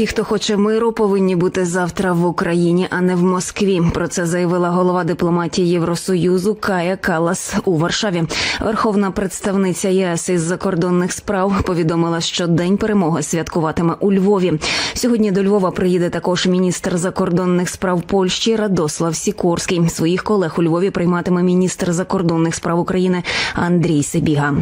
Ті, хто хоче миру, повинні бути завтра в Україні, а не в Москві. Про це заявила голова дипломатії Євросоюзу Кая Калас у Варшаві. Верховна представниця ЄС із закордонних справ повідомила, що день перемоги святкуватиме у Львові. Сьогодні до Львова приїде також міністр закордонних справ Польщі Радослав Сікорський. Своїх колег у Львові прийматиме міністр закордонних справ України Андрій Сибіга.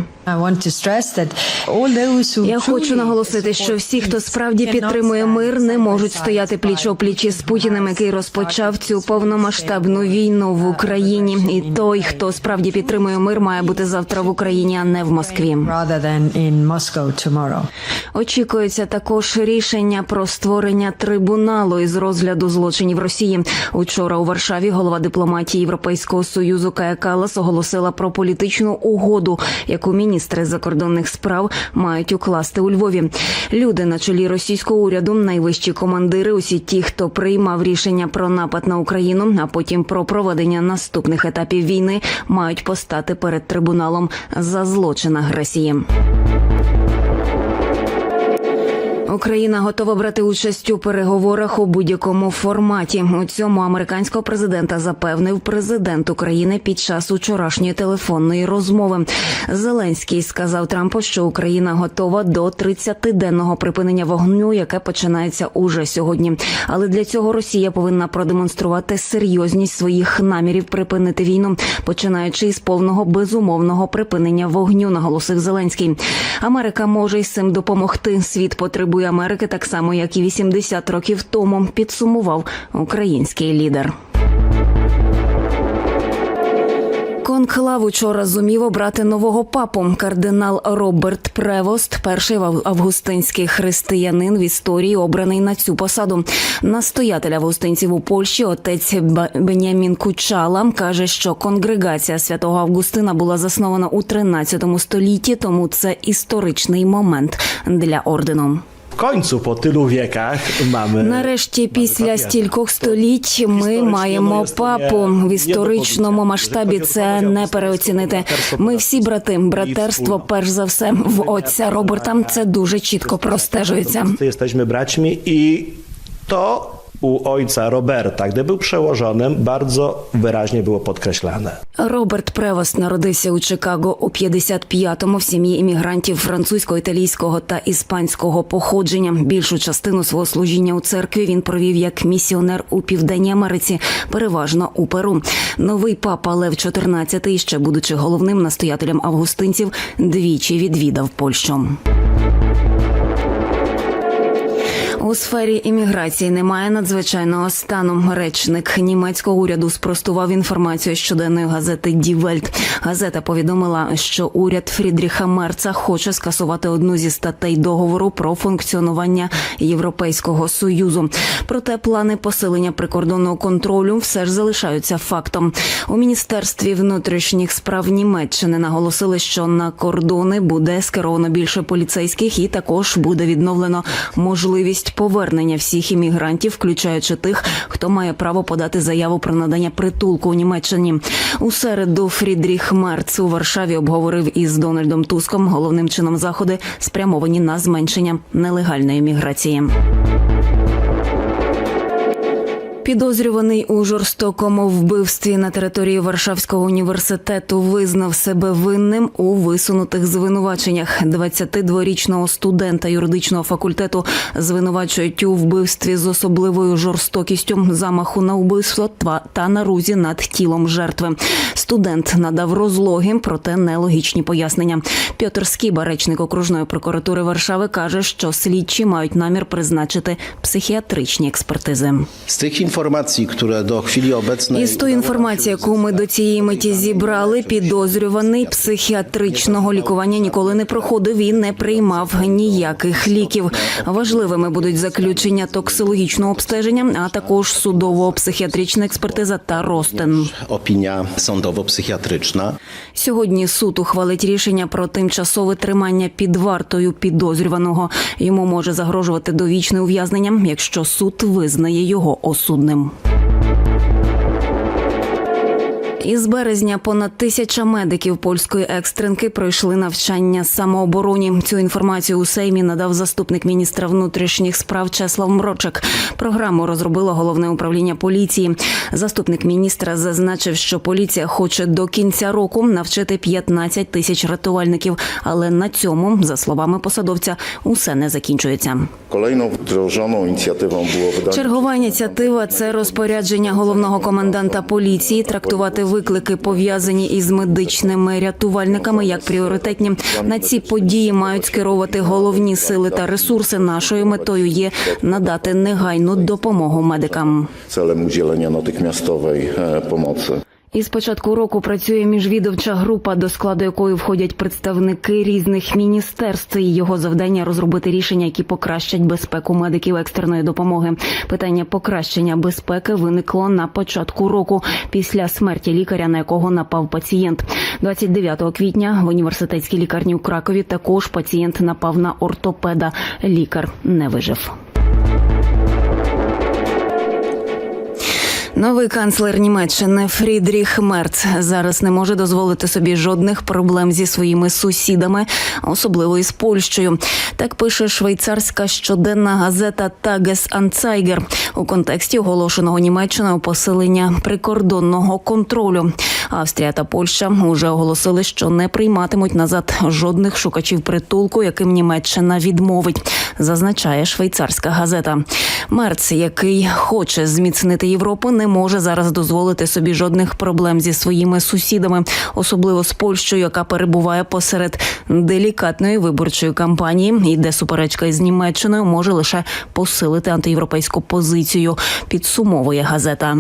Я хочу наголосити, що всі, хто справді підтримує мир, не можуть стояти пліч опліч із Путіним, який розпочав цю повномасштабну війну в Україні. І той, хто справді підтримує мир, має бути завтра в Україні, а не в Москві. Очікується також рішення про створення трибуналу із розгляду злочинів Росії. Учора у Варшаві голова дипломатії Європейського союзу Кая Калас оголосила про політичну угоду, яку міністри закордонних справ мають укласти у Львові. Люди на чолі російського уряду, найвищі командири, усі ті, хто приймав рішення про напад на Україну, а потім про проведення наступних етапів війни, мають постати перед трибуналом за злочин агресії. Україна готова брати участь у переговорах у будь-якому форматі. У цьому американського президента запевнив президент України під час учорашньої телефонної розмови. Зеленський сказав Трампу, що Україна готова до 30-денного припинення вогню, яке починається уже сьогодні. Але для цього Росія повинна продемонструвати серйозність своїх намірів припинити війну, починаючи із повного безумовного припинення вогню, наголосив Зеленський. Америка може із цим допомогти. Світ потребує Америки так само, як і 80 років тому. Підсумував український лідер. Конклав учора зумів обрати нового папу. Кардинал Роберт Превост, перший ав- августинський християнин в історії, обраний на цю посаду. Настоятель августинців у Польщі, отець Бенямін Кучала, каже, що конгрегація святого Августина була заснована у 13 столітті, тому це історичний момент для ордену. Końcu po tylu wiekach mamy. Нарешті, після стількох століть, ми маємо папу в історичному масштабі. Це не переоцінити. Ми всі брати, братерство, перш за все, в отця Роберта. Це дуже чітко простежується. Jesteśmy braćmi i to u ojca Roberta, gdy był przełożonym, bardzo wyraźnie było podkreślane. Роберт Превост народився у Чикаго у 55-му в сім'ї іммігрантів французького, італійського та іспанського походження. Більшу частину свого служіння у церкві він провів як місіонер у південній Америці, переважно у Перу. Новий папа Лев XIV, ще будучи головним настоятелем августинців, двічі відвідав Польщу. У сфері імміграції немає надзвичайного стану. Речник німецького уряду спростував інформацію щоденної газети Welt. Газета повідомила, що уряд Фрідріха Мерца хоче скасувати одну зі статей договору про функціонування Європейського союзу. Проте плани посилення прикордонного контролю все ж залишаються фактом. У міністерстві внутрішніх справ Німеччини наголосили, що на кордони буде скеровано більше поліцейських, і також буде відновлено можливість повернення всіх іммігрантів, включаючи тих, хто має право подати заяву про надання притулку у Німеччині. У середу Фрідріх Мерц у Варшаві обговорив із Дональдом Туском головним чином заходи, спрямовані на зменшення нелегальної міграції. Підозрюваний у жорстокому вбивстві на території Варшавського університету визнав себе винним у висунутих звинуваченнях. 22-річного студента юридичного факультету звинувачують у вбивстві з особливою жорстокістю, замаху на вбивство та нарузі над тілом жертви. Студент надав розлоги, проте нелогічні пояснення. Пьотр Скіба, речник окружної прокуратури Варшави, каже, що слідчі мають намір призначити психіатричні експертизи. Z tych informacji, które do chwili obecnej. Із тої інформації, яку ми до цієї миті зібрали, підозрюваний психіатричного лікування ніколи не проходив і не приймав ніяких ліків. Важливими будуть заключення токсикологічного обстеження, а також судово-психіатрична експертиза та розтин. Opinia sądowo-psychiatryczna. Сьогодні суд ухвалить рішення про тимчасове тримання під вартою підозрюваного. Йому може загрожувати довічне ув'язнення, якщо суд визнає його осудним. повним. Із березня понад тисяча медиків польської екстренки пройшли навчання самообороні. Цю інформацію у Сеймі надав заступник міністра внутрішніх справ Чеслав Мрочек. Програму розробило головне управління поліції. Заступник міністра зазначив, що поліція хоче до кінця року навчити 15 тисяч рятувальників. Але на цьому, за словами посадовця, усе не закінчується. Wdrożoną inicjatywą było wydanie Чергова ініціатива це розпорядження головного коменданта поліції трактувати виклики пов'язані із медичними рятувальниками як пріоритетні. На ці події мають скеровувати головні сили та ресурси. Нашою метою є надати негайну допомогу медикам. Целем уділення natychmiastowej допомоги. pomocy. Із початку року працює міжвідомча група, до складу якої входять представники різних міністерств. І його завдання розробити рішення, які покращать безпеку медиків екстреної допомоги. Питання покращення безпеки виникло на початку року після смерті лікаря, на якого напав пацієнт. 29 квітня в університетській лікарні у Кракові також пацієнт напав на ортопеда. Лікар не вижив. Новий канцлер Німеччини Фрідріх Мерц зараз не може дозволити собі жодних проблем зі своїми сусідами, особливо із Польщею. Так пише швейцарська щоденна газета Тагес Анцайгер у контексті оголошеного Німеччиною посилення прикордонного контролю. Австрія та Польща вже оголосили, що не прийматимуть назад жодних шукачів притулку, яким Німеччина відмовить, зазначає швейцарська газета. Мерц, який хоче зміцнити Європу, не може зараз дозволити собі жодних проблем зі своїми сусідами, особливо з Польщею, яка перебуває посеред делікатної виборчої кампанії, і де суперечка із Німеччиною може лише посилити антиєвропейську позицію. Підсумовує газета.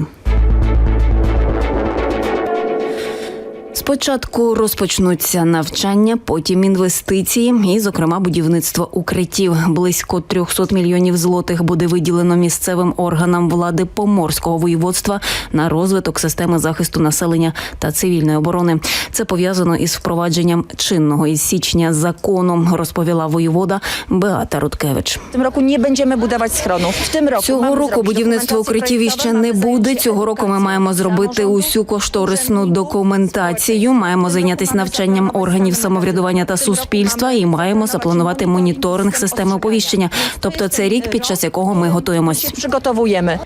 Спочатку розпочнуться навчання, потім інвестиції, і, зокрема, будівництво укриттів. Близько 300 мільйонів злотих буде виділено місцевим органам влади поморського воєводства на розвиток системи захисту населення та цивільної оборони. Це пов'язано із впровадженням чинного із січня закону, розповіла воєвода Беата Руткевич. Tym roku nie będziemy budować schronów. W tym Цього року будівництво укриттів іще не буде. Цього року ми маємо зробити усю кошторисну документацію. Маємо зайнятися навчанням органів самоврядування та суспільства і маємо запланувати моніторинг системи оповіщення. Тобто, це рік, під час якого ми готуємось. Przygotowujemy.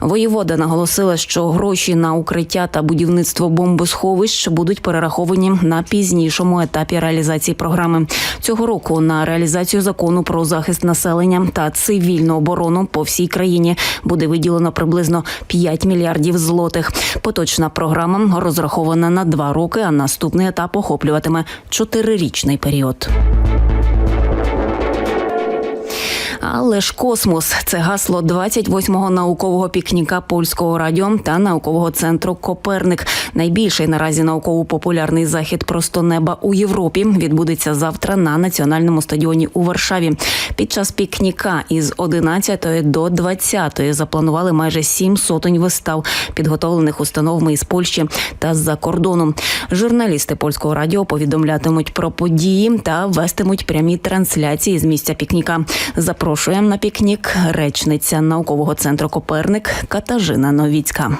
Воєвода наголосила, що гроші на укриття та будівництво бомбосховищ будуть перераховані на пізнішому етапі реалізації програми. Цього року на реалізацію закону про захист населення та цивільну оборону по всій країні буде виділено приблизно 5 мільярдів злотих. Поточна програма розрахована на два роки, а наступний етап охоплюватиме чотирирічний період. Але ж космос це гасло 28-го наукового пікніка польського радіо та наукового центру Коперник. Найбільший наразі науково-популярний захід просто неба у Європі відбудеться завтра на національному стадіоні у Варшаві. Під час пікніка із 11 до 20 запланували майже сім сотень вистав, підготовлених установами із Польщі та з-за кордону. Журналісти польського радіо повідомлятимуть про події та вестимуть прямі трансляції з місця пікніка. Запрошує на пікнік речниця наукового центру Коперник Катажина Новіцька.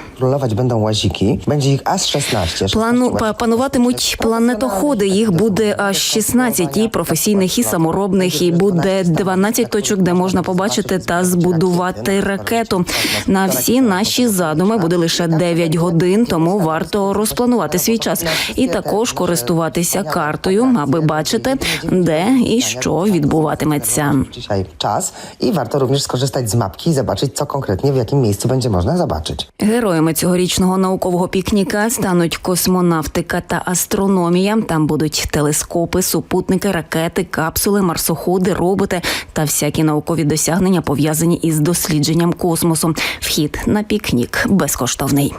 Będą łaziki. Będzie ich aż 16. Плану пануватимуть планетоходи. Їх буде аж 16, і професійних, і саморобних. І буде 12 точок, де можна побачити та збудувати ракету. На всі наші задуми буде лише 9 годин, тому варто розпланувати свій час і також користуватися картою, аби бачити, де і що відбуватиметься. Dzisiaj czas i warto również skorzystać z mapki i zobaczyć, co konkretnie w jakim miejscu będzie można zobaczyć. Героями цьогорічного наукового пікніка стануть космонавтика та астрономія. Там будуть телескопи, супутники, ракети, капсули, марсоходи, роботи та всякі наукові досягнення пов'язані із дослідженням космосу. Вхід на пікнік безкоштовний.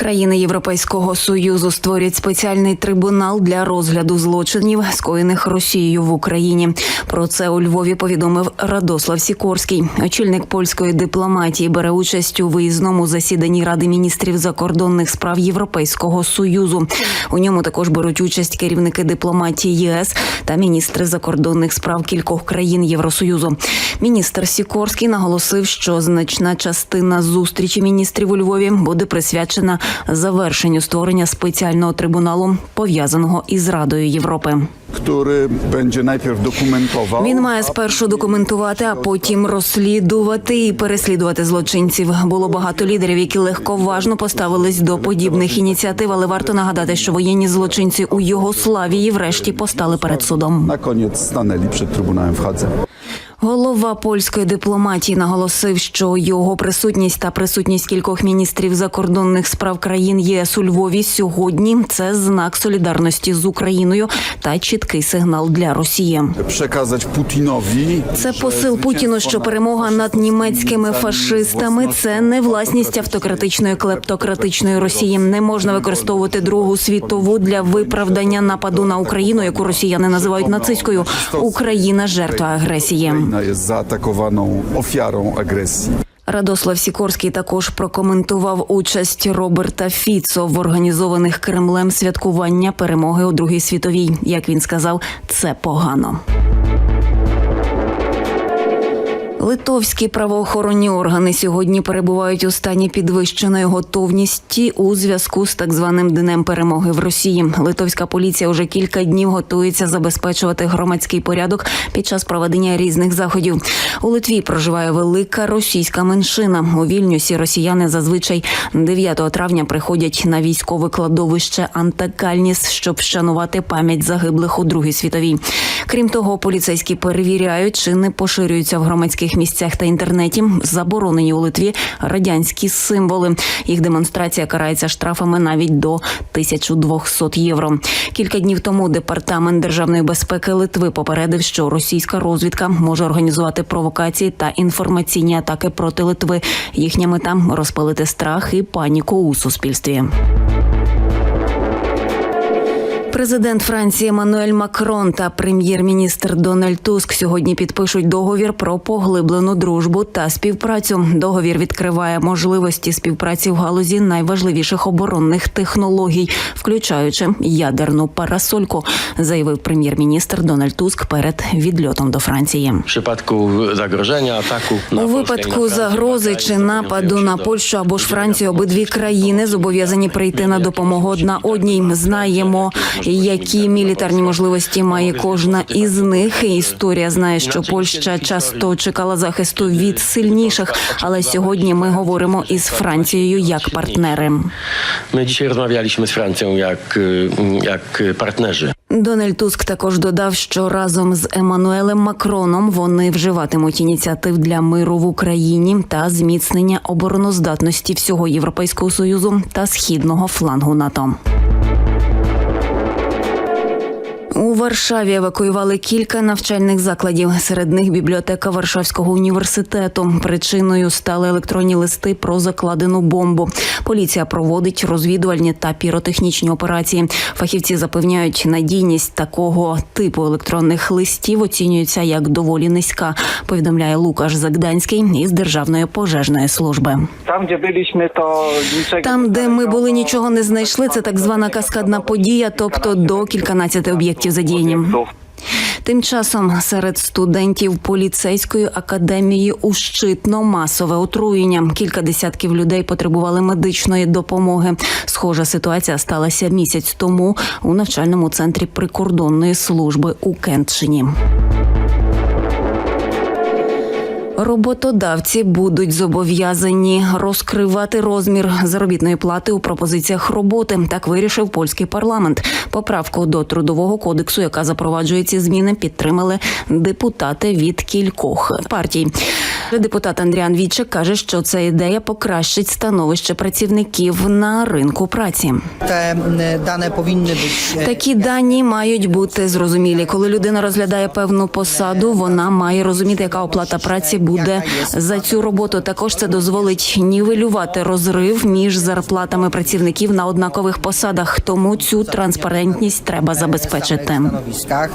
Країни Європейського союзу створять спеціальний трибунал для розгляду злочинів, скоєних Росією в Україні. Про це у Львові повідомив Радослав Сікорський. Очільник польської дипломатії бере участь у виїзному засіданні Ради міністрів закордонних справ Європейського союзу. У ньому також беруть участь керівники дипломатії ЄС та міністри закордонних справ кількох країн Євросоюзу. Міністр Сікорський наголосив, що значна частина зустрічі міністрів у Львові буде присвячена завершенню створення спеціального трибуналу, пов'язаного із Радою Європи. Він має спершу документувати, а потім розслідувати і переслідувати злочинців. Було багато лідерів, які легковажно поставились до подібних ініціатив, але варто нагадати, що воєнні злочинці у Йогославії врешті постали перед судом. Koniec stanęli przed Trybunałem w Hadze. Голова польської дипломатії наголосив, що його присутність та присутність кількох міністрів закордонних справ країн ЄС у Львові сьогодні це знак солідарності з Україною та чіткий сигнал для Росії. Przekazać Putinowi. Це посил Путіну, що перемога над німецькими фашистами це не власність автократичної клептократичної Росії. Не можна використовувати Другу світову для виправдання нападу на Україну, яку росіяни називають нацистською. Україна жертва агресії. Ukraina є заатакованою офіаром агресії. Радослав Сікорський також прокоментував участь Роберта Фіцо в організованих Кремлем святкування перемоги у Другій світовій. Як він сказав, це погано. Литовські правоохоронні органи сьогодні перебувають у стані підвищеної готовності у зв'язку з так званим днем перемоги в Росії. Литовська поліція вже кілька днів готується забезпечувати громадський порядок під час проведення різних заходів. У Литві проживає велика російська меншина. У Вільнюсі росіяни зазвичай 9 травня приходять на військове кладовище Антакальніс, щоб вшанувати пам'ять загиблих у Другій світовій. Крім того, поліцейські перевіряють, чи не поширюються в громадських місцях та інтернеті заборонені у Литві радянські символи. Їх демонстрація карається штрафами навіть до 1200 євро. Кілька днів тому департамент державної безпеки Литви попередив, що російська розвідка може організувати провокації та інформаційні атаки проти Литви. Їхня мета розпалити страх і паніку у суспільстві. Президент Франції Еммануель Макрон та прем'єр-міністр Дональд Туск сьогодні підпишуть договір про поглиблену дружбу та співпрацю. Договір відкриває можливості співпраці в галузі найважливіших оборонних технологій, включаючи ядерну парасольку, заявив прем'єр-міністр Дональд Туск перед відльотом до Франції. Przypadku zagrożenia, ataku У випадку загрози чи нападу на Польщу або ж Францію, обидві країни зобов'язані прийти на допомогу одна одній. Знаємо, які мілітарні можливості має кожна із них. І Історія знає, що Польща часто чекала захисту від сильніших, але сьогодні ми говоримо із Францією як партнери. Dzisiaj rozmawialiśmy z Francją jak, y, jak partnerzy. Дональд Туск також додав, що разом з Еммануелем Макроном вони вживатимуть ініціатив для миру в Україні та зміцнення обороноздатності всього Європейського союзу та східного флангу НАТО. Варшаві евакуювали кілька навчальних закладів. Серед них бібліотека Варшавського університету. Причиною стали електронні листи про закладену бомбу. Поліція проводить розвідувальні та піротехнічні операції. Фахівці запевняють, надійність такого типу електронних листів оцінюється як доволі низька. Повідомляє Лукаш Загданський із Державної пожежної служби. Там, де byliśmy, то Там, де ми були, нічого не знайшли. Це так звана каскадна подія, тобто до кільканадцяти об'єктів задіяні. Тим часом серед студентів поліцейської академії ущитно масове отруєння. Кілька десятків людей потребували медичної допомоги. Схожа ситуація сталася місяць тому у навчальному центрі прикордонної служби у Кентшині. Роботодавці будуть зобов'язані розкривати розмір заробітної плати у пропозиціях роботи. Так вирішив польський парламент. Поправку до трудового кодексу, яка запроваджує ці зміни, підтримали депутати від кількох партій. Депутат Андріан Вічик каже, що ця ідея покращить становище працівників на ринку праці. E, Такі дані мають бути зрозумілі. Коли людина розглядає певну посаду, вона має розуміти, яка оплата праці буде за цю роботу. Також це дозволить нівелювати розрив між зарплатами працівників на однакових посадах. Тому цю транспарентність треба забезпечити.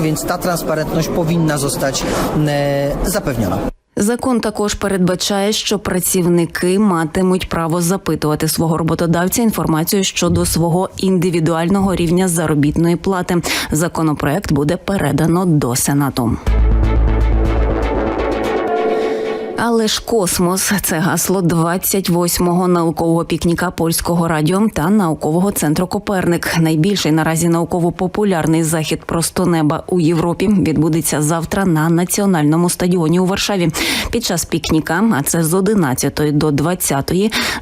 więc ta transparentność powinna zostać e, zapewniona. Закон також передбачає, що працівники матимуть право запитувати свого роботодавця інформацію щодо свого індивідуального рівня заробітної плати. Законопроект буде передано до сенату. Але ж космос це гасло 28-го наукового пікніка польського радіо та наукового центру Коперник. Найбільший наразі науково-популярний захід просто неба у Європі відбудеться завтра на національному стадіоні у Варшаві. Під час пікніка, а це з 11 до 20,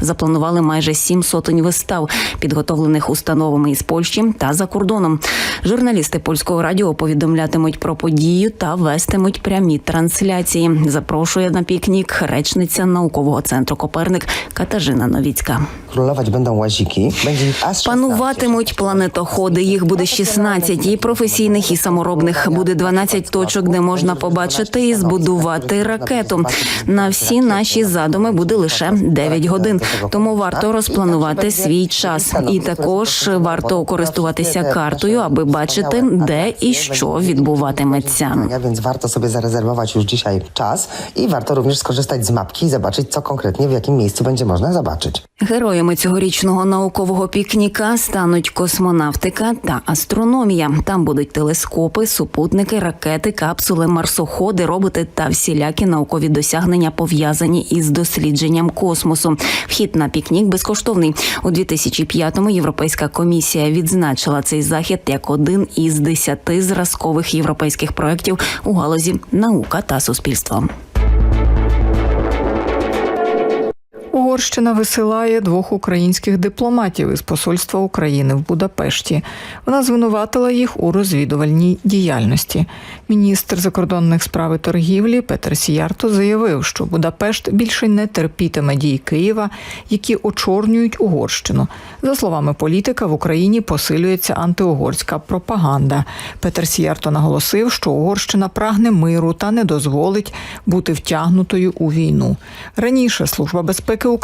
запланували майже сім сотень вистав, підготовлених установами із Польщі та за кордоном. Журналісти польського радіо повідомлятимуть про подію та вестимуть прямі трансляції. Запрошує на пікнік речниця наукового центру Коперник Катажина Новіцька. Ich aż 16. Пануватимуть планетоходи. Їх буде 16, і професійних, і саморобних. Буде 12 точок, де можна побачити і збудувати ракету. На всі наші задуми буде лише 9 годин. Тому варто розпланувати свій час. І також варто користуватися картою, аби бачити, де і що відбуватиметься. Więc warto sobie zarezerwować już dzisiaj czas i warto również skorzystać z mapki i zobaczyć, co konkretnie w jakim miejscu będzie można zobaczyć. Героями цьогорічного наукового пікніка стануть космонавтика та астрономія. Там будуть телескопи, супутники, ракети, капсули, марсоходи, роботи та всілякі наукові досягнення пов'язані із дослідженням космосу. Вхід на пікнік безкоштовний. У 2005-му Європейська комісія відзначила цей захід як один із десяти зразкових європейських проєктів у галузі наука та суспільство. Угорщина висилає двох українських дипломатів із посольства України в Будапешті. Вона звинуватила їх у розвідувальній діяльності. Міністр закордонних справ і торгівлі Петер Сіярто заявив, що Будапешт більше не терпітиме дій Києва, які очорнюють Угорщину. За словами політика, в Україні посилюється антиугорська пропаганда. Петер Сіярто наголосив, що Угорщина прагне миру та не дозволить бути втягнутою у війну. Раніше служба безпеки України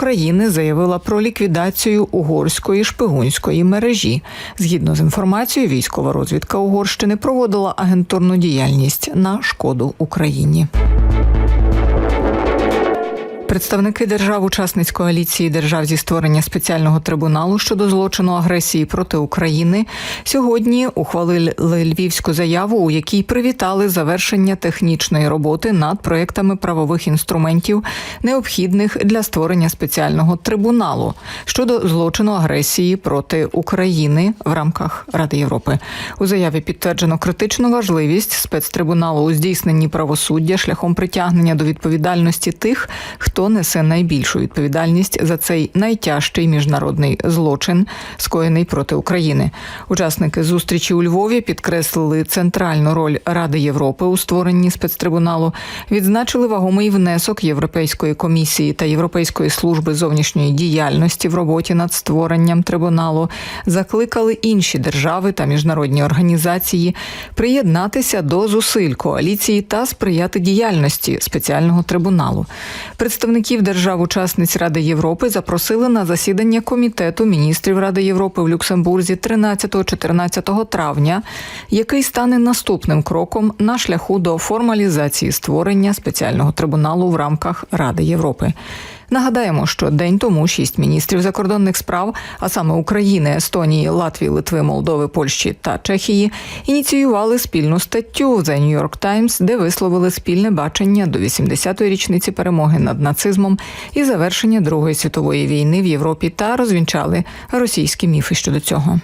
заявила про ліквідацію угорської шпигунської мережі. Згідно з інформацією, військова розвідка Угорщини проводила агентурну діяльність на шкоду Україні. Представники держав-учасниць коаліції держав зі створення спеціального трибуналу щодо злочину агресії проти України сьогодні ухвалили львівську заяву, у якій привітали завершення технічної роботи над проектами правових інструментів, необхідних для створення спеціального трибуналу щодо злочину агресії проти України в рамках Ради Європи. У заяві підтверджено критичну важливість спецтрибуналу у здійсненні правосуддя шляхом притягнення до відповідальності тих, хто несе найбільшу відповідальність за цей найтяжчий міжнародний злочин, скоєний проти України. Учасники зустрічі у Львові підкреслили центральну роль Ради Європи у створенні спецтрибуналу, відзначили вагомий внесок Європейської комісії та Європейської служби зовнішньої діяльності в роботі над створенням трибуналу, закликали інші держави та міжнародні організації приєднатися до зусиль коаліції та сприяти діяльності спеціального трибуналу. Представників держав-учасниць Ради Європи запросили на засідання комітету міністрів Ради Європи в Люксембурзі 13-14 травня, який стане наступним кроком на шляху до формалізації створення спеціального трибуналу в рамках Ради Європи. Нагадаємо, що день тому шість міністрів закордонних справ, а саме України, Естонії, Латвії, Литви, Молдови, Польщі та Чехії, ініціювали спільну статтю в The New York Times, де висловили спільне бачення до 80-ї річниці перемоги над нацизмом і завершення Другої світової війни в Європі та розвінчали російські міфи щодо цього.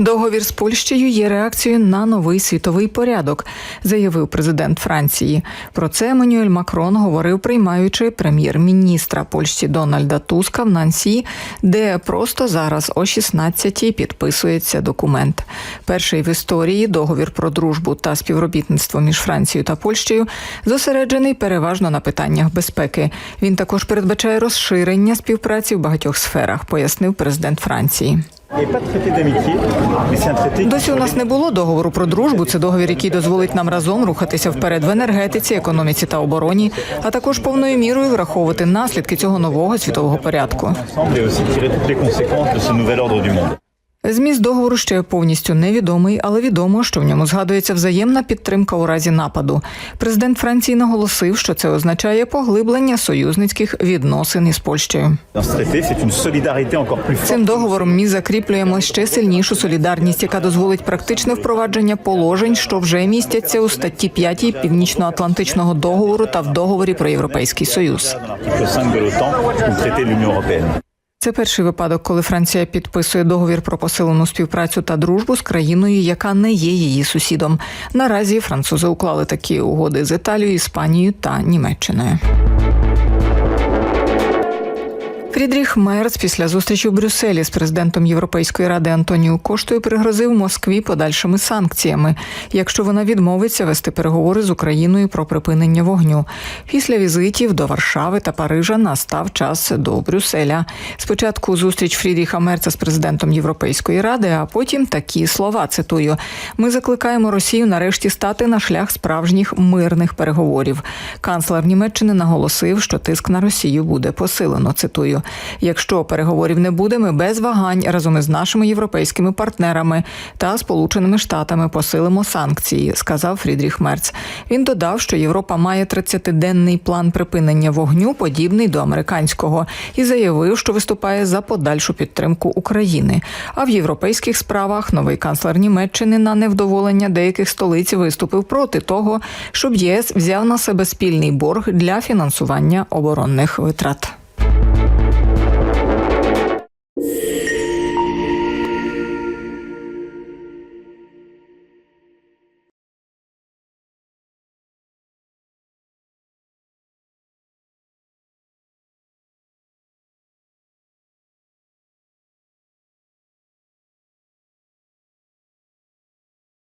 Договір з Польщею є реакцією на новий світовий порядок, заявив президент Франції. Про це Еммануель Макрон говорив, приймаючи прем'єр-міністра Польщі Дональда Туска в Нансі, де просто зараз о 16-й підписується документ. Перший в історії договір про дружбу та співробітництво між Францією та Польщею зосереджений переважно на питаннях безпеки. Він також передбачає розширення співпраці в багатьох сферах, пояснив президент Франції. Досі у нас не було договору про дружбу. Це договір, який дозволить нам разом рухатися вперед в енергетиці, економіці та обороні, а також повною мірою враховувати наслідки цього нового світового порядку. Зміст договору ще повністю невідомий, але відомо, що в ньому згадується взаємна підтримка у разі нападу. Президент Франції наголосив, що це означає поглиблення союзницьких відносин із Польщею. Цим договором ми закріплюємо ще сильнішу солідарність, яка дозволить практичне впровадження положень, що вже містяться у статті 5 Північно-Атлантичного договору та в договорі про європейський союз. Це перший випадок, коли Франція підписує договір про посилену співпрацю та дружбу з країною, яка не є її сусідом. Наразі французи уклали такі угоди з Італією, Іспанією та Німеччиною. Фрідріх Мерц після зустрічі в Брюсселі з президентом Європейської ради Антоніо Коштою пригрозив Москві подальшими санкціями, якщо вона відмовиться вести переговори з Україною про припинення вогню. Після візитів до Варшави та Парижа настав час до Брюсселя. Спочатку зустріч Фрідріха Мерца з президентом Європейської ради, а потім такі слова цитую: ми закликаємо Росію нарешті стати на шлях справжніх мирних переговорів. Канцлер Німеччини наголосив, що тиск на Росію буде посилено. Цитую. Якщо переговорів не буде, ми без вагань разом із нашими європейськими партнерами та Сполученими Штатами посилимо санкції, сказав Фрідріх Мерц. Він додав, що Європа має 30-денний план припинення вогню, подібний до американського, і заявив, що виступає за подальшу підтримку України. А в європейських справах новий канцлер Німеччини на невдоволення деяких столиць виступив проти того, щоб ЄС взяв на себе спільний борг для фінансування оборонних витрат.